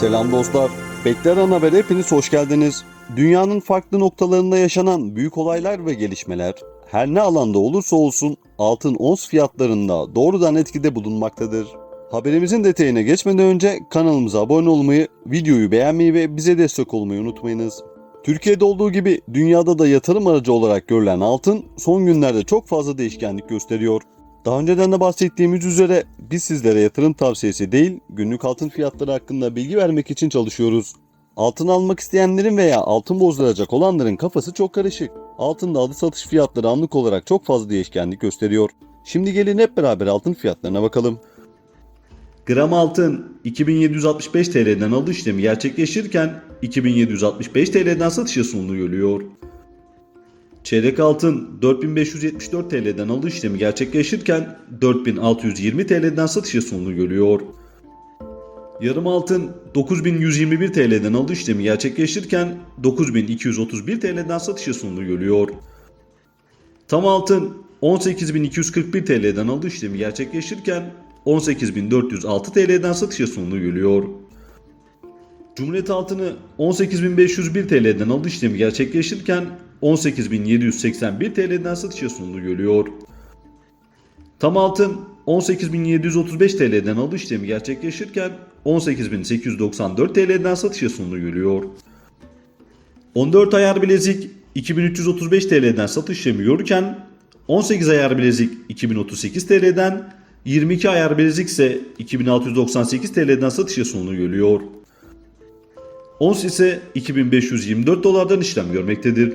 Selam dostlar. Bekler Ana Haber'e hepiniz hoş geldiniz. Dünyanın farklı noktalarında yaşanan büyük olaylar ve gelişmeler her ne alanda olursa olsun altın ons fiyatlarında doğrudan etkide bulunmaktadır. Haberimizin detayına geçmeden önce kanalımıza abone olmayı, videoyu beğenmeyi ve bize destek olmayı unutmayınız. Türkiye'de olduğu gibi dünyada da yatırım aracı olarak görülen altın son günlerde çok fazla değişkenlik gösteriyor. Daha önceden de bahsettiğimiz üzere biz sizlere yatırım tavsiyesi değil, günlük altın fiyatları hakkında bilgi vermek için çalışıyoruz. Altın almak isteyenlerin veya altın bozduracak olanların kafası çok karışık. Altında alı satış fiyatları anlık olarak çok fazla değişkenlik gösteriyor. Şimdi gelin hep beraber altın fiyatlarına bakalım. Gram altın 2765 TL'den alış işlemi gerçekleşirken 2765 TL'den satışa sunuluyor. Çeyrek altın 4574 TL'den alış işlemi gerçekleşirken 4620 TL'den satışa sunuluyor. Yarım altın 9121 TL'den alış işlemi gerçekleşirken 9231 TL'den satışa sunuluyor. Tam altın 18241 TL'den alış işlemi gerçekleşirken 18406 TL'den satışa sunuluyor. Cumhuriyet altını 18501 TL'den alış işlemi gerçekleşirken 18781 TL'den satışa sunuluyor. Tam altın 18735 TL'den alış işlemi gerçekleşirken 18894 TL'den satışa sunuluyor. 14 ayar bilezik 2335 TL'den satış işlemi görürken 18 ayar bilezik 2038 TL'den 22 ayar bilezik ise 2698 TL'den satışa sunuluyor. Ons ise 2524 dolardan işlem görmektedir.